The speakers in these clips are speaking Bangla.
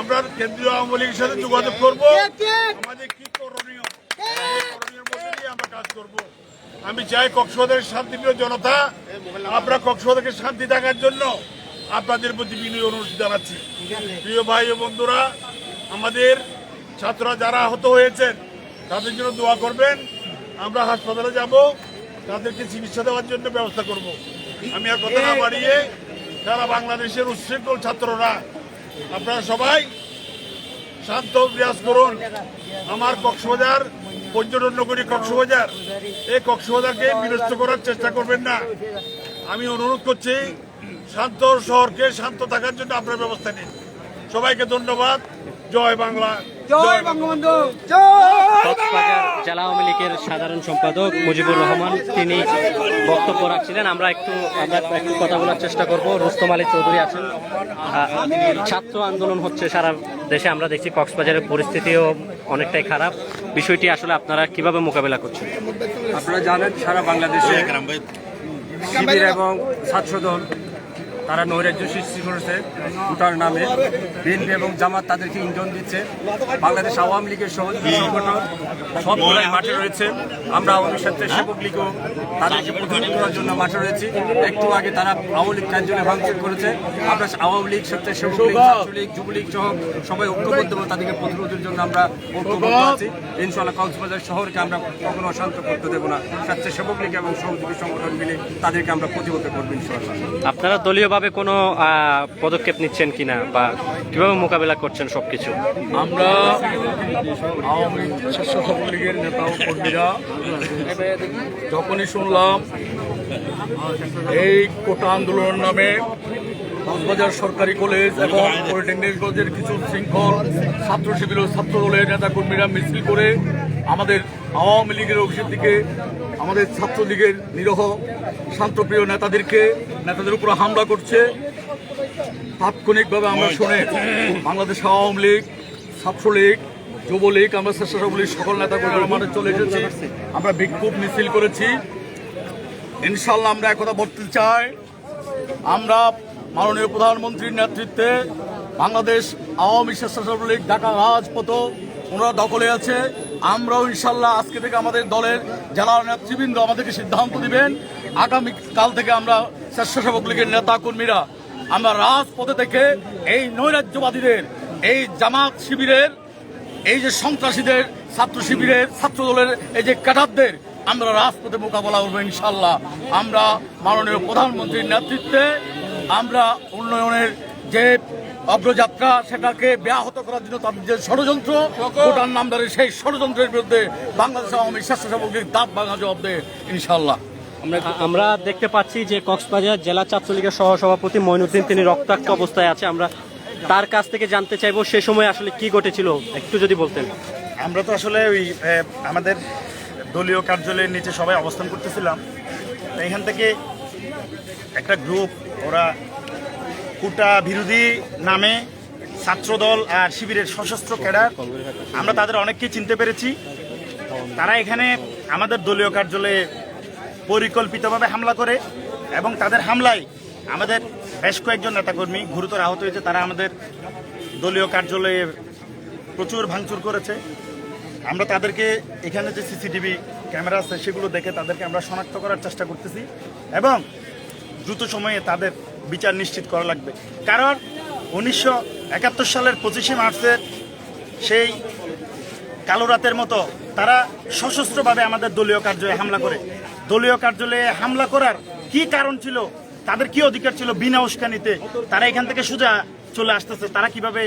আমরা কেন্দ্রীয় আওয়ামী লীগের সাথে যোগাযোগ করব। আমাদের কি করণীয়? মধ্যে দিয়ে আমরা কাজ করব। আমি চাই কক্সবাজারের শান্তিপ্রিয় জনতা আপনারা কক্সবাজারকে শান্তি থাকার জন্য আপনাদের প্রতি বিনয় অনুরোধ জানাচ্ছি। প্রিয় ভাই ও বন্ধুরা আমাদের ছাত্ররা যারা আহত হয়েছেন তাদের জন্য দোয়া করবেন। আমরা হাসপাতালে যাব তাদেরকে চিকিৎসা দেওয়ার জন্য ব্যবস্থা করব। আমি আর কথা না বাড়িয়ে সারা বাংলাদেশের উচ্ছৃঙ্খল ছাত্ররা আপনারা সবাই শান্ত বিরাজ করুন। আমার কক্সবাজার পর্যটন নগরী কক্সবাজার, এই কক্সবাজারকে বিনষ্ট করার চেষ্টা করবেন না। আমি অনুরোধ করছি, শান্ত শহরকে শান্ত থাকার জন্য আপনার ব্যবস্থা নিন। সবাইকে ধন্যবাদ। জয় বাংলা। জয় বঙ্গবন্ধু। কক্সবাজার জেলা আওয়ামী লীগের সাধারণ সম্পাদক মুজিবুর রহমান তিনি বক্তব্য রাখছিলেন। আমরা একটু আমরা একটু কথা বলার চেষ্টা করব। রুস্তম আলী চৌধুরী আছেন। ছাত্র আন্দোলন হচ্ছে সারা দেশে। আমরা দেখছি কক্সবাজারের পরিস্থিতিও অনেকটাই খারাপ। বিষয়টি আসলে আপনারা কীভাবে মোকাবেলা করছেন? আপনারা জানেন সারা বাংলাদেশে শিবির এবং ছাত্রদল তারা নৈরাজ্য সৃষ্টি করেছে উটার নামে। বিএনপি এবং জামাত তাদেরকে ইন্ধন দিচ্ছে। বাংলাদেশ আওয়ামী লীগের সহযোগী সংগঠন সবগুলাই মাঠে রয়েছে। আমরা আওয়ামী স্বেচ্ছাসেবক লীগও তাদেরকে প্রতিরোধ করার জন্য মাঠে রয়েছি। একটু আগে তারা আওয়ামী লীগ কার্যালয়ে ভাঙচুর করেছে। আমরা আওয়ামী লীগ স্বেচ্ছাসেবক লীগ ছাত্রলীগ যুবলীগ সহ সবাই ঐক্যবদ্ধ হয়ে তাদেরকে প্রতিরোধের জন্য আমরা ঐক্যবদ্ধ আছি। ইনশাআল্লাহ কক্সবাজার শহরকে আমরা কখনো অশান্ত করতে দেবো না। স্বেচ্ছাসেবক লীগ এবং সহযোগী সংগঠন মিলে তাদেরকে আমরা প্রতিহত করব ইনশাআল্লাহ। আপনারা দলীয়ভাবে কোনো পদক্ষেপ নিচ্ছেন কিনা বা কীভাবে মোকাবেলা করছেন সবকিছু? আমরা লীগের নেতা কর্মীরা যখনই শুনলাম এই কোটা আন্দোলন নামে কক্সবাজার সরকারি কলেজ এবং পলিটেকনিক কলেজের কিছু শৃঙ্খল ছাত্র শিবির ও ছাত্র দলের নেতা কর্মীরা মিছিল করে আমাদের আওয়ামী লীগের অফিসের দিকে আমাদের ছাত্রলীগের নিরহ, শান্তপ্রিয় নেতাদেরকে, নেতাদের উপর হামলা করছে। তাৎক্ষণিকভাবে আমরা শুনে, বাংলাদেশ আওয়ামী লীগ, ছাত্রলীগ, যুবলীগ, আমরা স্বেচ্ছাসেবক লীগ সকল নেতা কর্মীরা মাঠে চলে এসেছি। আমরা বিক্ষোভ মিছিল করেছি। ইনশাল্লাহ আমরা একথা বলতে চাই। আমরা মাননীয় প্রধানমন্ত্রীর নেতৃত্বে বাংলাদেশ আওয়ামী স্বেচ্ছাসেবক লীগ ঢাকা রাজপথ ওনারা দখলে আছে। আমরাও ইনশাল্লাহ আজকে থেকে আমাদের দলের জেলার নেতৃবৃন্দ আমাদেরকে সিদ্ধান্ত দিবেন। কাল থেকে আমরা স্বেচ্ছাসেবক লীগের নেতা কর্মীরা আমরা রাজপথে থেকে এই নৈরাজ্যবাদীদের, এই জামাত শিবিরের, এই যে সন্ত্রাসীদের, ছাত্র শিবিরের, ছাত্র দলের, এই যে ক্যাডারদের আমরা রাজপথে মোকাবেলা করব ইনশাল্লাহ। আমরা মাননীয় প্রধানমন্ত্রীর নেতৃত্বে আমরা উন্নয়নের যে অগ্রযাত্রা সেটাকে ব্যাহত করার জন্য তাদের যে ষড়যন্ত্র ভোটার নামদারে সেই ষড়যন্ত্রের বিরুদ্ধে বাংলাদেশ আওয়ামী স্বেচ্ছাসেবক লীগ দাঁত ভাঙা জবাব দেয় ইনশাল্লাহ আমরা দেখতে পাচ্ছি যে কক্সবাজার জেলা ছাত্রলীগের সহসভাপতি মইনুদ্দিন তিনি রক্তাক্ত অবস্থায় আছে। আমরা তার কাছ থেকে জানতে চাইব সে সময় আসলে কি ঘটেছিল। একটু যদি বলতেন। আমরা তো আসলে ওই আমাদের দলীয় কার্যালয়ের নিচে সবাই অবস্থান করতেছিলাম। এখান থেকে একটা গ্রুপ ওরা কুটা বিরোধী নামে ছাত্রদল আর শিবিরের সশস্ত্র ক্যাডার। আমরা তাদের অনেককে চিনতে পেরেছি। তারা এখানে আমাদের দলীয় কার্যালয়ে পরিকল্পিতভাবে হামলা করে এবং তাদের হামলায় আমাদের বেশ কয়েকজন নেতাকর্মী গুরুতর আহত হয়েছে। তারা আমাদের দলীয় কার্যালয়ে প্রচুর ভাঙচুর করেছে। আমরা তাদেরকে এখানে যে সিসিটিভি ক্যামেরা আছে, সেগুলো দেখে তাদেরকে আমরা শনাক্ত করার চেষ্টা করতেছি এবং দ্রুত সময়ে তাদের বিচার নিশ্চিত করা লাগবে। কারণ উনিশশো একাত্তর সালের পঁচিশে মার্চের সেই কালো রাতের মতো তারা সশস্ত্রভাবে আমাদের দলীয় কার্যালয়ে হামলা করে। দলীয় কার্যালয়ে হামলা করার কি কারণ ছিল, তাদের কি অধিকার ছিল বিনা উস্কানিতে, তারা এখান থেকে সোজা চলে আসতেছে। তারা কীভাবে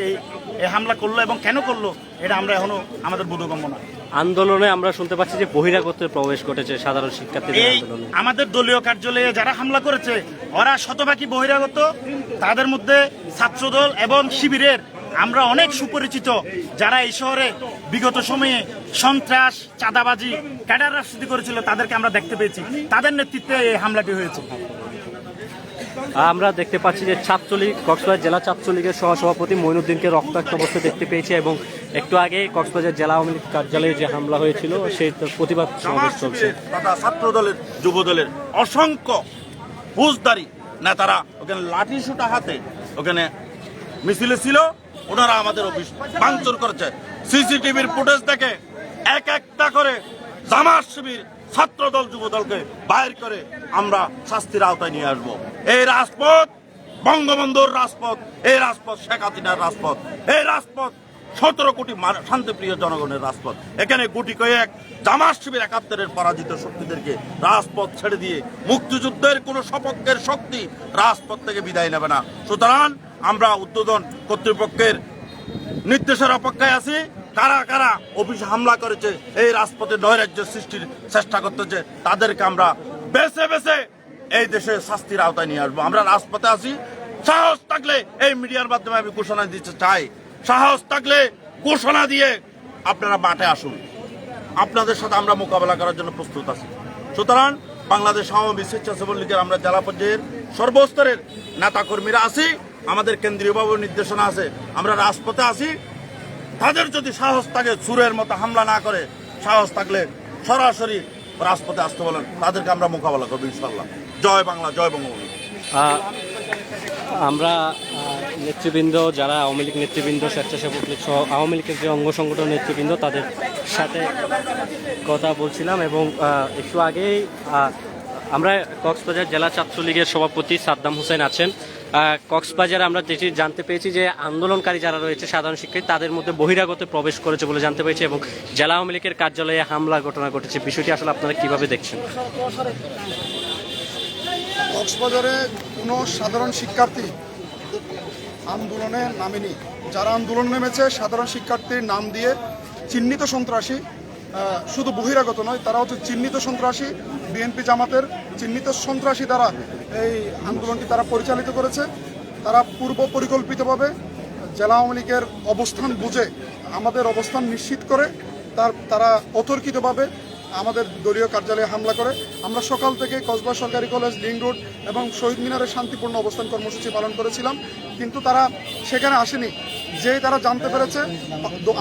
এই হামলা করল এবং কেন করল, এটা আমরা এখনও আমাদের বোধগম্য না। আন্দোলনে আমরা শুনতে পাচ্ছি যে বহিরাগতের প্রবেশ ঘটেছে সাধারণ শিক্ষার্থীদের আন্দোলনে। আমাদের দলীয় কার্যালয়ে যারা হামলা করেছে ওরা শতভাগী বহিরাগত। তাদের মধ্যে ছাত্রদল এবং শিবিরের আমরা অনেক সুপরিচিত যারা এই শহরে বিগত সময়ে সন্ত্রাস চাঁদাবাজি ক্যাডার রাজনীতি করেছিল তাদেরকে আমরা দেখতে পেয়েছি। তাদের নেতৃত্বে এই হামলাটি হয়েছে। আমরা দেখতে পাচ্ছি যে ছাত্রলীগ কক্সবাজার জেলা ছাত্রলীগের সহসভাপতি মইনুদ্দিনকে রক্তাক্ত অবস্থায় দেখতে পেয়েছি এবং একটু আগে কক্সবাজার জেলা আওয়ামী লীগ কার্যালয়ে যে হামলা হয়েছিল সেই প্রতিবাদ সমাবেশ চলছে। তথা ছাত্র দলের যুব দলের অসংখ্য বুঝদারি নেতারা ওখানে লাঠি সুটা হাতে ওখানে মিছিলে ছিল ওনারা আমাদের অফিস ভাঙচুর করেছে। সিসিটিভির ফুটেজ দেখে এক একটা করে জামার শিবির ছাত্রদল, যুবদলকে বাইর করে আমরা শাস্তির আওতায় নিয়ে আসব। এই রাজপথ, বঙ্গবন্ধুর রাজপথ, এই রাজপথ, শেখ হাসিনার রাজপথ, এই রাজপথ সতেরো কোটি শান্তিপ্রিয় জনগণের রাজপথ। এখানে গুটি কয়েক জামাত শিবির একাত্তরের পরাজিত শক্তিদেরকে রাজপথ ছেড়ে দিয়ে মুক্তিযুদ্ধের কোন সপক্ষের শক্তি রাজপথ থেকে বিদায় নেবে না। সুতরাং আমরা উদ্বোধন কর্তৃপক্ষের নির্দেশের অপেক্ষায় আছি। কারা কারা অফিসে হামলা করেছে, এই রাজপথে নৈরাজ্য সৃষ্টির চেষ্টা করতেছে, তাদেরকে আমরা বেছে বেছে এই দেশে শাস্তির আওতায় নিয়ে আসব। আমরা রাজপথে আছি। সাহস থাকলে এই মিডিয়ার মাধ্যমে আমি ঘোষণা দিতে চাই। সাহস থাকলে ঘোষণা দিয়ে আপনারা মাঠে আসুন। আপনাদের সাথে আমরা মোকাবেলা করার জন্য প্রস্তুত আছি। সুতরাং বাংলাদেশ আওয়ামী স্বেচ্ছাসেবক লীগের আমরা জেলা পর্যায়ের সর্বস্তরের নেতাকর্মীরা আছি। আমাদের কেন্দ্রীয়ভাবে নির্দেশনা আছে। আমরা রাজপথে আছি। তাদের যদি সাহস থাকে, সুরের মতো হামলা না করে সাহস থাকলে সরাসরি রাজপথে আসতে বলেন। তাদেরকে আমরা মোকাবেলা করব ইনশাল্লাহ জয় বাংলা, জয় বঙ্গবন্ধু। আমরা নেতৃবৃন্দ যারা আওয়ামী লীগ নেতৃবৃন্দ, স্বেচ্ছাসেবক লীগ সহ আওয়ামী লীগের যে অঙ্গ সংগঠন নেতৃবৃন্দ, তাদের সাথে কথা বলছিলাম এবং একটু আগেই আমরা কক্সবাজার জেলা ছাত্রলীগের সভাপতি সাদ্দাম হোসেন আছেন। কক্সবাজারে আমরা যেটি জানতে পেরেছি যে আন্দোলনকারী যারা রয়েছে, সাধারণ শিক্ষার্থী, তাদের মধ্যে বহিরাগত প্রবেশ করেছে বলে জানতে পেরেছি এবং জেলা আওয়ামী লীগের কার্যালয়ে হামলা, ঘটনা ঘটেছে। বিষয়টি আসলে আপনারা কীভাবে দেখছেন? কক্সবাজারে কোনো সাধারণ শিক্ষার্থী আন্দোলনে নামেনি। যারা আন্দোলন নেমেছে, সাধারণ শিক্ষার্থীর নাম দিয়ে চিহ্নিত সন্ত্রাসী শুধু বহিরাগত নয়, তারা হচ্ছে চিহ্নিত সন্ত্রাসী, বিএনপি জামাতের চিহ্নিত সন্ত্রাসী দ্বারা এই আন্দোলনটি তারা পরিচালিত করেছে। তারা পূর্ব পরিকল্পিতভাবে জেলা আওয়ামী লীগের অবস্থান বুঝে, আমাদের অবস্থান নিশ্চিত করে, তার তারা অতর্কিতভাবে আমাদের দলীয় কার্যালয়ে হামলা করে। আমরা সকাল থেকে কসবা সরকারি কলেজ, লিং রোড এবং শহীদ মিনারে শান্তিপূর্ণ অবস্থান কর্মসূচি পালন করেছিলাম। কিন্তু তারা সেখানে আসেনি। যে তারা জানতে পেরেছে,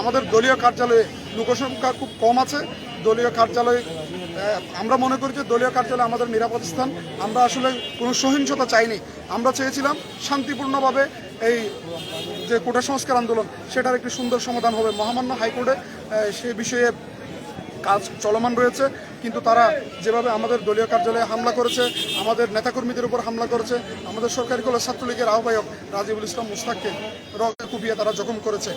আমাদের দলীয় কার্যালয়ে লোকসংখ্যা খুব কম আছে। দলীয় কার্যালয়ে আমরা মনে করি যে দলীয় কার্যালয় আমাদের নিরাপদ স্থান। আমরা আসলে কোনো সহিংসতা চাইনি। আমরা চেয়েছিলাম শান্তিপূর্ণভাবে এই যে কোটা সংস্কার আন্দোলন, সেটার একটি সুন্দর সমাধান হবে। মহামান্য হাইকোর্টে সে বিষয়ে কাজ চলমান রয়েছে। কিন্তু তারা যেভাবে আমাদের দলীয় কার্যালয়ে হামলা করেছে, আমাদের নেতাকর্মীদের উপর হামলা করেছে, আমাদের সরকারি কলেজ ছাত্রলীগের আহ্বায়ক রাজিবুল ইসলাম মুস্তাককে কুপিয়ে তারা জখম করেছে।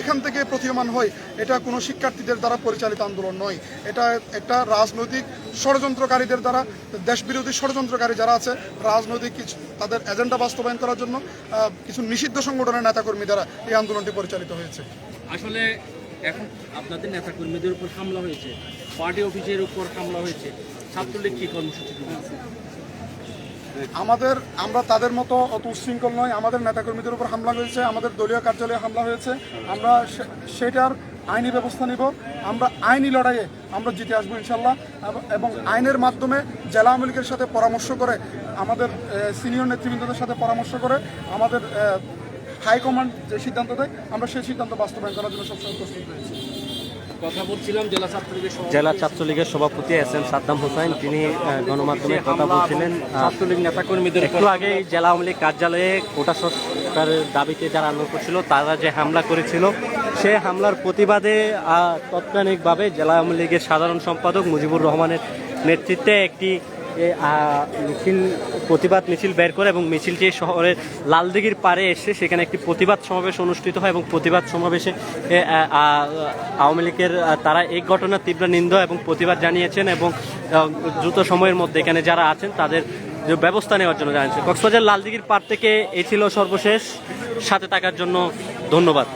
এখান থেকে প্রতীয়মান হয়, এটা কোনো শিক্ষার্থীদের দ্বারা পরিচালিত আন্দোলন নয়। এটা একটা রাজনৈতিক ষড়যন্ত্রকারীদের দ্বারা, দেশবিরোধী ষড়যন্ত্রকারী যারা আছে, রাজনৈতিক কিছু তাদের এজেন্ডা বাস্তবায়ন করার জন্য কিছু নিষিদ্ধ সংগঠনের নেতাকর্মী দ্বারা এই আন্দোলনটি পরিচালিত হয়েছে। আসলে এখন আপনাদের নেতাকর্মীদের উপর হামলা হয়েছে, পার্টি অফিসের উপর হামলা হয়েছে। ছাত্রলীগ কি কর্মসূচি? আমাদের, আমরা তাদের মতো অত উচ্ছৃঙ্খল নয় আমাদের নেতাকর্মীদের উপর হামলা হয়েছে, আমাদের দলীয় কার্যালয়ে হামলা হয়েছে। আমরা সেটার আইনি ব্যবস্থা নিব। আমরা আইনি লড়াইয়ে আমরা জিতে আসব ইনশাল্লাহ। এবং- এবং আইনের মাধ্যমে জেলা আওয়ামী লীগের সাথে পরামর্শ করে, আমাদের সিনিয়র নেতৃবৃন্দদের সাথে পরামর্শ করে, আমাদের হাইকমান্ড যে সিদ্ধান্ত দেয়, আমরা সেই সিদ্ধান্ত বাস্তবায়ন করার জন্য সবসময় প্রস্তুত রয়েছি। কথা বলছিলাম জেলা ছাত্রলীগের সভাপতি জেলা ছাত্রলীগের সভাপতি এস এম সাদ্দাম হোসেন তিনি গণমাধ্যমে কথা বলছিলেন। ছাত্রলীগ নেতাকর্মীদের একটু আগে জেলা আওয়ামী লীগ কার্যালয়ে কোটা সংস্কারের দাবিতে যারা আন্দোলন করছিল তারা যে হামলা করেছিল সে হামলার প্রতিবাদে তাৎক্ষণিকভাবে জেলা আওয়ামী লীগের সাধারণ সম্পাদক মুজিবুর রহমানের নেতৃত্বে একটি মিছিল, প্রতিবাদ মিছিল বের করে এবং মিছিলটি শহরের লালদিঘির পারে এসে সেখানে একটি প্রতিবাদ সমাবেশ অনুষ্ঠিত হয় এবং প্রতিবাদ সমাবেশে আওয়ামী লীগের তারা এই ঘটনার তীব্র নিন্দা এবং প্রতিবাদ জানিয়েছেন এবং দ্রুত সময়ের মধ্যে এখানে যারা আছেন তাদের ব্যবস্থা নেওয়ার জন্য জানিয়েছে কক্সবাজার লালদিঘির পার থেকে এ ছিল সর্বশেষ। সাথে থাকার জন্য ধন্যবাদ।